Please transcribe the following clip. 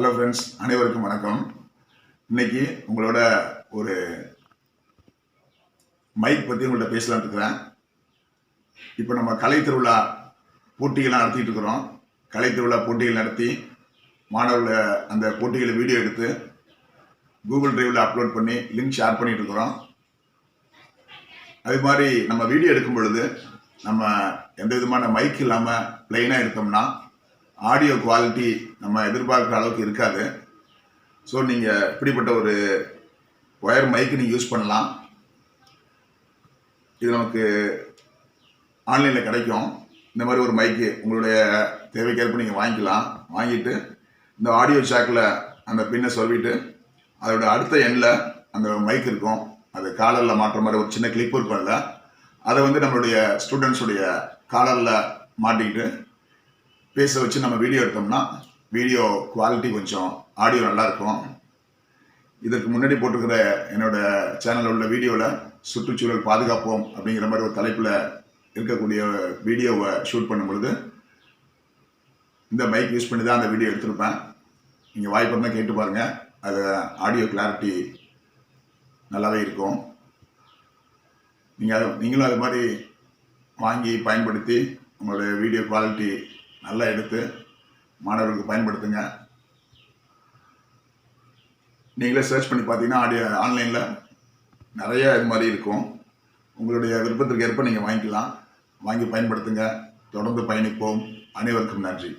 Hello friends அனைவருக்கும் வணக்கம். இன்னைக்கு உங்களோட ஒரு மைக் பற்றி உங்கள்கிட்ட பேசலான் இருக்கிறேன். இப்போ நம்ம கலை திருவிழா போட்டிகள்லாம் நடத்திட்டு இருக்கிறோம். கலை திருவிழா போட்டிகள் நடத்தி மாணவர்களை அந்த போட்டிகளை வீடியோ எடுத்து கூகுள் டிரைவில் அப்லோட் பண்ணி லிங்க் ஷேர் பண்ணிகிட்டு இருக்கிறோம். அது மாதிரி நம்ம வீடியோ எடுக்கும் பொழுது நம்ம எந்த விதமான மைக் இல்லாமல் பிளெயினாக எடுத்தோம்னா ஆடியோ குவாலிட்டி நம்ம எதிர்பார்க்குற அளவுக்கு இருக்காது. ஸோ நீங்கள் இப்படிப்பட்ட ஒரு ஒயர் மைக்கு நீங்கள் யூஸ் பண்ணலாம். இது நமக்கு ஆன்லைனில் கிடைக்கும். இந்த மாதிரி ஒரு மைக்கு உங்களுடைய தேவைக்கேற்ப நீங்கள் வாங்கிக்கலாம். வாங்கிட்டு இந்த ஆடியோ ஜாக்கில் அந்த பின்னை சொல்லிட்டு அதோட அடுத்த எண்ணில் அந்த மைக் இருக்கும். அது காலரில் மாட்டுற மாதிரி ஒரு சின்ன கிளிப் இருக்கும்ல அதை வந்து நம்மளுடைய ஸ்டூடெண்ட்ஸுடைய காலரில் மாட்டிக்கிட்டு பேச வச்சு நம்ம வீடியோ எடுத்தோம்னா வீடியோ குவாலிட்டி கொஞ்சம் ஆடியோ நல்லா இருக்கும் இதற்கு முன்னாடி போட்டிருக்கிற என்னோட சேனலில் உள்ள வீடியோவில் சுற்றுச்சூழல் பாதுகாப்போம் அப்படிங்கிற மாதிரி ஒரு தலைப்பில் இருக்கக்கூடிய வீடியோவை ஷூட் பண்ணும் பொழுது இந்த மைக் யூஸ் பண்ணி தான் அந்த வீடியோ எடுத்திருப்பேன். நீங்கள் வாய்ப்பு இருந்தால் கேட்டு பாருங்கள் அது ஆடியோ கிளாரிட்டி நல்லாவே இருக்கும். நீங்கள் அதை நீங்களும் அது மாதிரி வாங்கி பயன்படுத்தி உங்களுடைய வீடியோ குவாலிட்டி நல்லா எடுத்து மாணவர்களுக்கு பயன்படுத்துங்க. நீங்களே சர்ச் பண்ணி பார்த்தீங்கன்னா ஆடியோ ஆன்லைனில் நிறைய இது மாதிரி இருக்கும். உங்களுடைய விருப்பத்திற்கு ஏற்ப நீங்கள் வாங்கிக்கலாம். வாங்கி பயன்படுத்துங்க. தொடர்ந்து பயணிப்போம். அனைவருக்கும் நன்றி.